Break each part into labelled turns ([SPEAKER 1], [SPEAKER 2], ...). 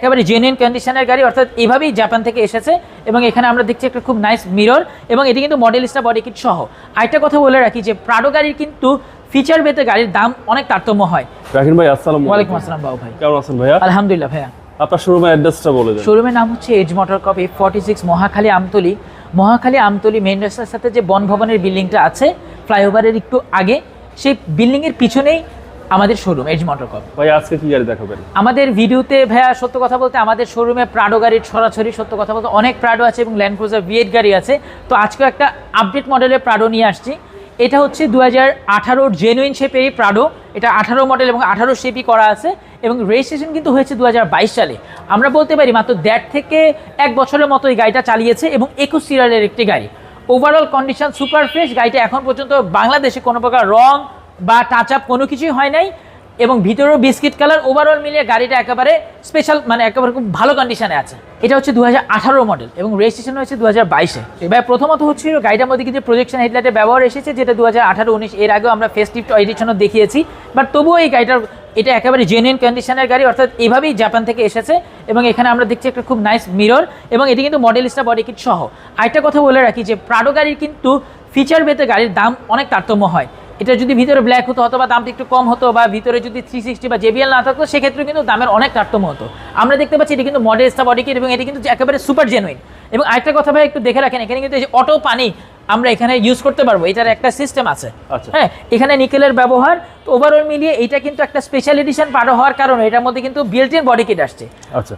[SPEAKER 1] একেবারে জেনুইন কন্ডিশনের গাড়ি অর্থাৎ এভাবেই জাপান থেকে এসেছে এবং এখানে আমরা দেখছি একটা খুব নাইস মিরর এবং এটি কিন্তু মডেলিস্টা বডি কিট সহ। আরেকটা কথা বলে রাখি যে প্রাডো গাড়ির কিন্তু ফিচার বেতে গাড়ির দাম অনেক তারতম্য হয়।
[SPEAKER 2] রাখিন ভাই আসসালামু
[SPEAKER 1] ওয়ালাইকুম আসসালাম বাবু ভাই।
[SPEAKER 2] কেমন আছেন ভাইয়া?
[SPEAKER 1] আলহামদুলিল্লাহ ভাইয়া।
[SPEAKER 2] আপনার শোরুমের অ্যাড্রেসটা বলে দেন।
[SPEAKER 1] শোরুমের নাম হচ্ছে age Motor copy forty six Mohakhali Amtoli. Mohakhali Amtoli main রাস্তার সাথে যে বন ভবনের বিল্ডিংটা আছে ফ্লাইওভারের একটু আগে সেই বিল্ডিংয়ের পিছনেই আমাদের শোরুম এজ মোটর কপি
[SPEAKER 2] ভাই আজকে কি গাড়ি দেখাবেন?
[SPEAKER 1] আমাদের ভিডিওতে ভাইয়া সত্য কথা বলতে আমাদের শোরুমে প্রাডো গাড়ির ছড়াছড়ি সত্য কথা বলতে অনেক প্রাডো আছে এবং ল্যান্ড ক্রুজার ভিএড গাড়ি আছে। তো আজকে একটা আপডেট মডেলের প্রাডো নিয়ে আসছি। এটা হচ্ছে দু হাজার আঠারোর জেনুইন শেপেরই প্রাডো এটা আঠারো মডেল এবং আঠারো শেপই করা আছে এবং রেজিস্ট্রেশন কিন্তু হয়েছে দু হাজার বাইশ সালে। আমরা বলতে পারি মাত্র দেড় থেকে এক বছরের মতো এই গাড়িটা চালিয়েছে এবং একুশ সিরিয়ালের একটি গাড়ি। ওভারঅল কন্ডিশন সুপার ফ্রেশ গাড়িটা এখন পর্যন্ত বাংলাদেশে কোনো প্রকার রং বা টাচ আপ কোনো কিছুই হয় নাই এবং ভিতরেও বিস্কিট কালার ওভারঅল মিলিয়ে গাড়িটা একেবারে স্পেশাল মানে একেবারে খুব ভালো কন্ডিশনে আছে। এটা হচ্ছে দু হাজার আঠারো মডেল এবং রেজিস্ট্রেশন হয়েছে দু হাজার বাইশে। এবার প্রথমত হচ্ছে গাড়িটার মধ্যে কিন্তু প্রজেকশন হেডলাইটের ব্যবহার এসেছে, যেটা দু হাজার আঠারো উনিশ, এর আগেও আমরা ফেস্টিভ এডিশনও দেখিয়েছি। বাট তবুও এই গাড়িটার, এটা একেবারে জেনুইন কন্ডিশনের গাড়ি, অর্থাৎ এভাবেই জাপান থেকে এসেছে এবং এখানে আমরা দেখছি একটা খুব নাইস মিরর এবং এটি কিন্তু মডেলিস্টা বডি কিট সহ। আরেকটা কথা বলে রাখি যে প্রাডো গাড়ির কিন্তু ফিচার বেতে গাড়ির দাম অনেক তারতম্য হয়। এটা যদি ভিতরে ব্ল্যাক হতো অথবা দামটা একটু কম হতো বা ভিতরে যদি থ্রি সিক্সটি বা জেবিএল না থাকতো সেক্ষেত্রে কিন্তু দামের অনেক তারতম্য হতো। আমরা দেখতে পাচ্ছি এটি কিন্তু মডেলসটা বডি কিট এবং এটি কিন্তু একেবারে সুপার জেনুইন এবং আরেকটা কথা ভাই একটু দেখে রাখেন এখানে কিন্তু এই যে অটো পানি আমরা এখানে ইউজ করতে পারব এটার একটা সিস্টেম আছে।
[SPEAKER 2] আচ্ছা।
[SPEAKER 1] হ্যাঁ এখানে নিকেলের ব্যবহার তো ওভারঅল মিলিয়ে এটা কিন্তু একটা স্পেশাল এডিশন পারো হওয়ার কারণে এটার মধ্যে কিন্তু বিল্ট ইন বডি কিট আসছে।
[SPEAKER 2] আচ্ছা।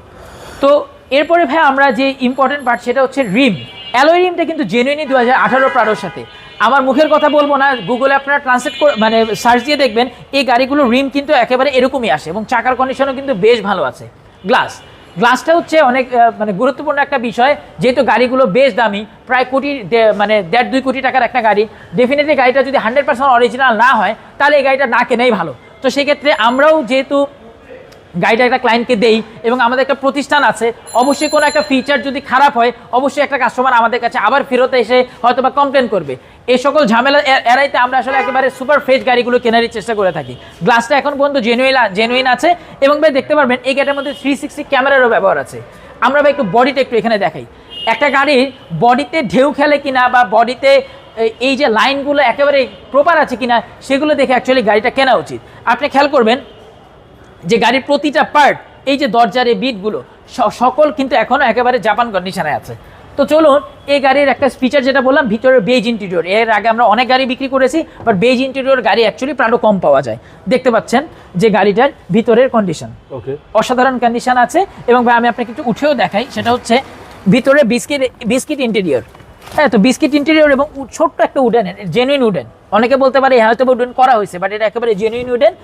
[SPEAKER 1] তো এরপরে ভাই আমরা যে ইম্পর্টেন্ট পার্ট সেটা হচ্ছে রিম। অ্যালয় রিমটা কিন্তু জেনুইনই দু হাজার আঠারো প্রাডোর সাথে। আমার মুখের কথা বলব না গুগলে আপনারা ট্রান্সলেট মানে সার্চ দিয়ে দেখবেন, এই গাড়িগুলোর রিম কিন্তু একেবারে এরকমই আসে এবং চাকার কন্ডিশনও কিন্তু বেশ ভালো আছে। গ্লাস গ্লাসটা হচ্ছে অনেক মানে গুরুত্বপূর্ণ একটা বিষয়, যেহেতু গাড়িগুলো বেশ দামি, প্রায় কোটি মানে দেড় দুই কোটি টাকার একটা গাড়ি ডেফিনেটলি গাড়িটা যদি হান্ড্রেড পার্সেন্ট অরিজিনাল না হয়, তাহলে এই গাড়িটা না কেনাই ভালো। তো সেক্ষেত্রে আমরাও যেহেতু গাড়িটা একটা ক্লায়েন্টকে দেই এবং আমাদের একটা প্রতিষ্ঠান আছে, অবশ্যই কোনো একটা ফিচার যদি খারাপ হয়, অবশ্যই একটা কাস্টমার আমাদের কাছে আবার ফেরত এসে হয়তো বা কমপ্লেন করবে। এই সকল ঝামেলা এড়াইতে আমরা আসলে একেবারে সুপার ফ্রেশ গাড়িগুলো কেনারই চেষ্টা করে থাকি। গ্লাসটা এখন পর্যন্ত জেনুইন জেনুইন আছে এবং ভাই দেখতে পারবেন এই গাড়ির মধ্যে থ্রি সিক্সটি ক্যামেরারও ব্যবহার আছে। আমরা ভাই একটু বডিটা একটু এখানে দেখাই। একটা গাড়ির বডিতে ঢেউ খেলে কিনা বা বডিতে এই যে লাইনগুলো একেবারে প্রপার আছে কিনা, সেগুলো দেখে অ্যাকচুয়ালি গাড়িটা কেনা উচিত। আপনি খেয়াল করবেন যে গাড়ির প্রতিটা পার্ট এই যে দরজার এই বিটগুলো স- সকল কিন্তু এখনও একেবারে জাপান কন্ডিশনে আছে। তো চলুন এই গাড়ির একটা ফিচার যেটা বললাম ভিতরের বেজ ইন্টেরিয়র এর আগে আমরা অনেক গাড়ি বিক্রি করেছি বাট বেজ ইন্টেরিয়র গাড়ি অ্যাকচুয়ালি প্রাণও কম পাওয়া যায়। দেখতে পাচ্ছেন যে গাড়িটার ভিতরের কন্ডিশন
[SPEAKER 2] ওকে
[SPEAKER 1] অসাধারণ কন্ডিশন আছে এবং ভাই আমি আপনাকে একটু উঠেও দেখাই সেটা হচ্ছে ভিতরে বিস্কিট বিস্কিট ইন্টেরিয়র হ্যাঁ তো বিস্কিট ইন্টেরিয়র এবং ছোট্ট একটা উডেন জেনুইন উডেন অনেকে বলতে পারে হয়তো উডেন করা হয়েছে বাট এটা একেবারে জেনুইন উডেন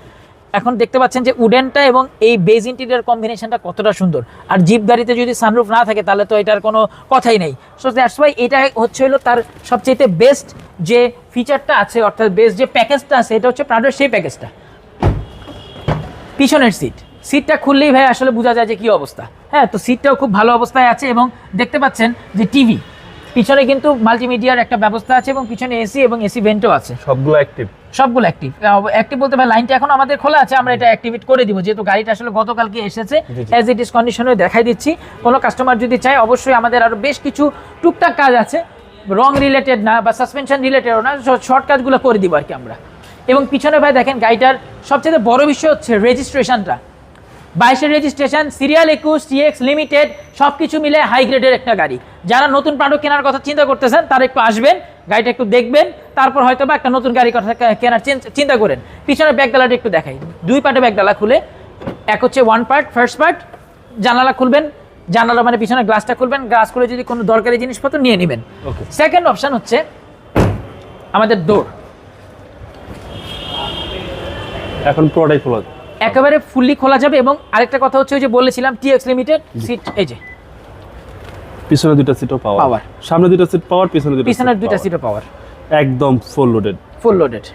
[SPEAKER 1] এখন দেখতে পাচ্ছেন যে উডেনটা এবং এই বেজ ইন্টিরিয়ার কম্বিনেশনটা কতটা সুন্দর। আর জিপ গাড়িতে যদি সানরুফ না থাকে, তাহলে তো এটার কোনো কথাই নেই। সো দ্যাটস ওয়াই এটা হচ্ছে হলো তার সবচেয়ে বেস্ট যে ফিচারটা আছে, অর্থাৎ বেস্ট যে প্যাকেজটা আছে, এটা হচ্ছে প্রাডোর সেই প্যাকেজটা পিছনের সিট সিটটা খুললেই ভাই আসলে বোঝা যায় যে কী অবস্থা। হ্যাঁ তো সিটটাও খুব ভালো অবস্থায় আছে এবং দেখতে পাচ্ছেন যে টিভি পিছনে কিন্তু মাল্টিমিডিয়ার একটা ব্যবস্থা আছে এবং পিছনে এসি এবং এসি ভেন্টও আছে।
[SPEAKER 2] সবগুলো অ্যাক্টিভ
[SPEAKER 1] সবগুলো অ্যাক্টিভ অ্যাক্টিভ বলতে ভাই লাইনটা এখন আমাদের খোলা আছে আমরা এটা অ্যাক্টিভেট করে দিব। যেহেতু গাড়িটা আসলে গতকালকে এসেছে। অ্যাজ ইট ইস কন্ডিশনে দেখাই দিচ্ছি। কোনো কাস্টমার যদি চায় অবশ্যই আমাদের আরও বেশ কিছু টুকটাক কাজ আছে। রং রিলেটেড না বা সাসপেনশন রিলেটেডও না শর্ট কাজগুলো করে দিব আর কি আমরা। এবং পিছনে ভাই দেখেন গাড়িটার সবচেয়ে বড় বিষয় হচ্ছে রেজিস্ট্রেশনটা বাইশের রেজিস্ট্রেশন সিরিয়াল একুশ টিএক্স লিমিটেড সব কিছু মিলে হাই গ্রেডের একটা গাড়ি। যারা নতুন প্রোডাক্ট কেনার কথা চিন্তা করতেছেন তারা একটু আসবেন গাড়িটা একটু দেখবেন তারপর হয়তো বা একটা নতুন গাড়ি কথা কেনার চিন্তা করেন। পিছনে ব্যাগডালাটা একটু দেখাই। দুই পার্টে ব্যাগডালা খুলে এক হচ্ছে ওয়ান পার্ট ফার্স্ট পার্ট জানালা খুলবেন জানালা মানে পিছনে গ্লাসটা খুলবেন গ্লাস খুলে যদি কোনো দরকারি জিনিসপত্র নিয়ে নেবেন।
[SPEAKER 2] ওকে
[SPEAKER 1] সেকেন্ড অপশন হচ্ছে আমাদের ডোর
[SPEAKER 2] এখন পুরোটাই খোলা।
[SPEAKER 1] একেবারে ফুললি খোলা যাবে এবং আরেকটা কথা হচ্ছে ওই যে বলেছিলাম টিএক্স লিমিটেড সিট এই যে।
[SPEAKER 2] পিছনে দুটো সিটও পাওয়ার।
[SPEAKER 1] পাওয়ার।
[SPEAKER 2] সামনে দুটো সিট পাওয়ার পিছনে দুইটা
[SPEAKER 1] পিছনে
[SPEAKER 2] দুটো
[SPEAKER 1] দুইটা সিটও পাওয়ার।
[SPEAKER 2] একদম ফুল লোডেড
[SPEAKER 1] ফুল লোডেড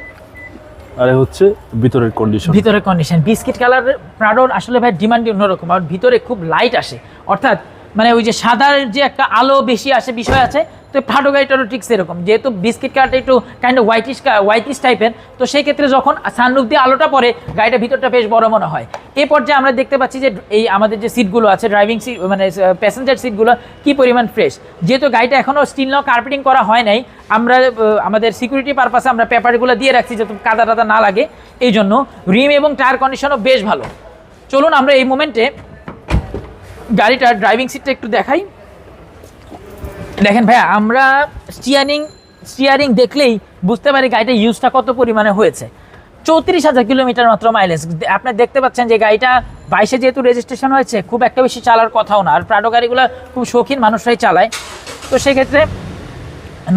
[SPEAKER 2] আরে হচ্ছে ভিতরের কন্ডিশন
[SPEAKER 1] ভিতরের কন্ডিশন বিস্কিট কালার প্রাডোর আসলে ভাই ডিমান্ড অন্যরকম। আর ভিতরে খুব লাইট আসে। অর্থাৎ মানে ওই যে সাদার যে একটা আলো বেশি আসে বিষয় আছে, তো প্রাডো গাড়িটারও ঠিক সেরকম। যেহেতু বিস্কিট কালারটা একটু কাইন্ড অফ হোয়াইটিশ হোয়াইটিশ টাইপের তো সেই ক্ষেত্রে যখন সানরুফ দিয়ে আলোটা পড়ে, গাড়িটার ভিতরটা বেশ বড় মনে হয়। এই পর্যায়ে আমরা দেখতে পাচ্ছি যে এই আমাদের যে সিটগুলো আছে ড্রাইভিং সিট মানে প্যাসেঞ্জার সিটগুলো কি পরিমাণ ফ্রেশ যেহেতু গাড়িটা এখনও স্টিল নাও কার্পেটিং করা হয় নাই, আমরা আমাদের সিকিউরিটি পারপাসে আমরা পেপারগুলো দিয়ে রাখছি যাতে কাদা টাদা না লাগে। এই জন্য রিম এবং টায়ার কন্ডিশনও বেশ ভালো। চলুন আমরা এই মোমেন্টে গাড়িটার ড্রাইভিং সিটটা একটু দেখাই। দেখেন ভাইয়া আমরা স্টিয়ারিং স্টিয়ারিং দেখলেই বুঝতে পারি গাড়িটা ইউজটা কত পরিমাণে হয়েছে। চৌত্রিশ হাজার কিলোমিটার মাত্র মাইলেজ আপনি দেখতে পাচ্ছেন যে গাড়িটা বাইশে যেহেতু রেজিস্ট্রেশন হয়েছে খুব একটা বেশি চালার কথাও না। আর প্রাডো গাড়িগুলো খুব শৌখিন মানুষরাই চালায়। তো সেক্ষেত্রে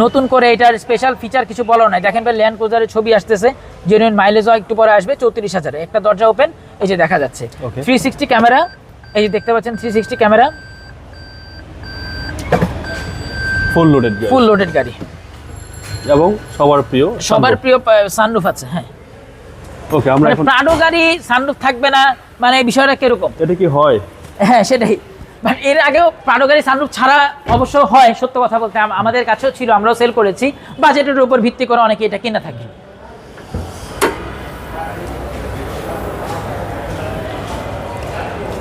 [SPEAKER 1] নতুন করে এটার স্পেশাল ফিচার কিছু বলার নাই। দেখেন ভাই ল্যান্ড ক্রুজারের ছবি আসতেছে। জেনুইন মাইলেজও একটু পরে আসবে চৌত্রিশ হাজারে। একটা দরজা ওপেন এই যে দেখা যাচ্ছে. থ্রি সিক্সটি ক্যামেরা এই যে দেখতে পাচ্ছেন three sixty camera
[SPEAKER 2] full loaded
[SPEAKER 1] full loaded গাড়ি।
[SPEAKER 2] এবং সবার প্রিয়
[SPEAKER 1] সবার প্রিয় সানরুফ আছে হ্যাঁ।
[SPEAKER 2] ওকে আমরা
[SPEAKER 1] মানে
[SPEAKER 2] এখন
[SPEAKER 1] প্রাডো গাড়ি সানরুফ থাকবে না মানে এই বিষয়টা কীরকম?
[SPEAKER 2] এটা কি হয়?
[SPEAKER 1] হ্যাঁ সেটাই। মানে এর আগেও প্রাডো গাড়ি সানরুফ ছাড়া অবশ্য হয় সত্য কথা বলতে আমাদের কাছেও ছিল আমরাও সেল করেছি। বাজেটের উপর ভিত্তি করে অনেকে এটা কিনে থাকে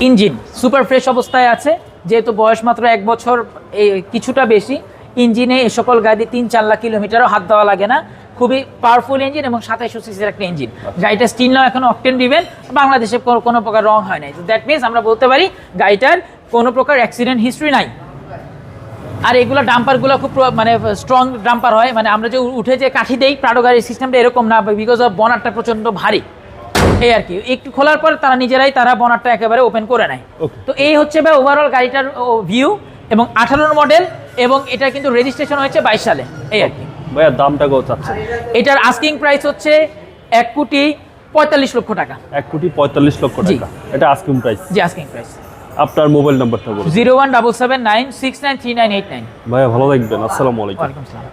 [SPEAKER 1] ইঞ্জিন সুপার ফ্রেশ অবস্থায় আছে, যেহেতু বয়স মাত্র এক বছর কিছুটা বেশি। ইঞ্জিনে এ সকল গাড়ি তিন চার লাখ কিলোমিটারও হাত দেওয়া লাগে না। খুবই পাওয়ারফুল ইঞ্জিন এবং সাতাইশো সিসির একটা ইঞ্জিন গাড়িটা স্টিল নাও এখন অকটেন দিবেন বাংলাদেশে কোনো প্রকার রং হয় নাই। দ্যাট মিনস আমরা বলতে পারি গাড়িটার কোনো প্রকার অ্যাক্সিডেন্ট হিস্ট্রি নাই। আর এগুলো ডাম্পারগুলো খুব মানে স্ট্রং ডাম্পার হয়। মানে আমরা যে উঠে যে কাঠি দেই প্রাডো গাড়ির সিস্টেমটা এরকম না বিকজ অফ বনারটা প্রচণ্ড ভারী। এই আর কি। একটু খোলার পর তারা নিজেরাই তারা বনারটা একেবারে ওপেন করে নেয়। তো এই হচ্ছে ভাই ওভারঅল গাড়িটার ভিউ এবং আঠারোর মডেল এবং এটা কিন্তু রেজিস্ট্রেশন হয়েছে বাইশ সালে। এই আর কি।
[SPEAKER 2] ভাইয়া দামটা কত চাচ্ছে?
[SPEAKER 1] এটার আস্কিং প্রাইস হচ্ছে এক কোটি পঁয়তাল্লিশ লক্ষ টাকা।
[SPEAKER 2] এক কোটি পঁয়তাল্লিশ লক্ষ টাকা। এটা আস্কিং প্রাইস
[SPEAKER 1] জি আস্কিং প্রাইস
[SPEAKER 2] আপনার মোবাইল নাম্বারটা বলুন।
[SPEAKER 1] Zero one double seven nine six nine three nine eight nine.
[SPEAKER 2] ভাইয়া ভালো থাকবেন। আসসালামু আলাইকুম।
[SPEAKER 1] ওয়ালাইকুম আসসালাম।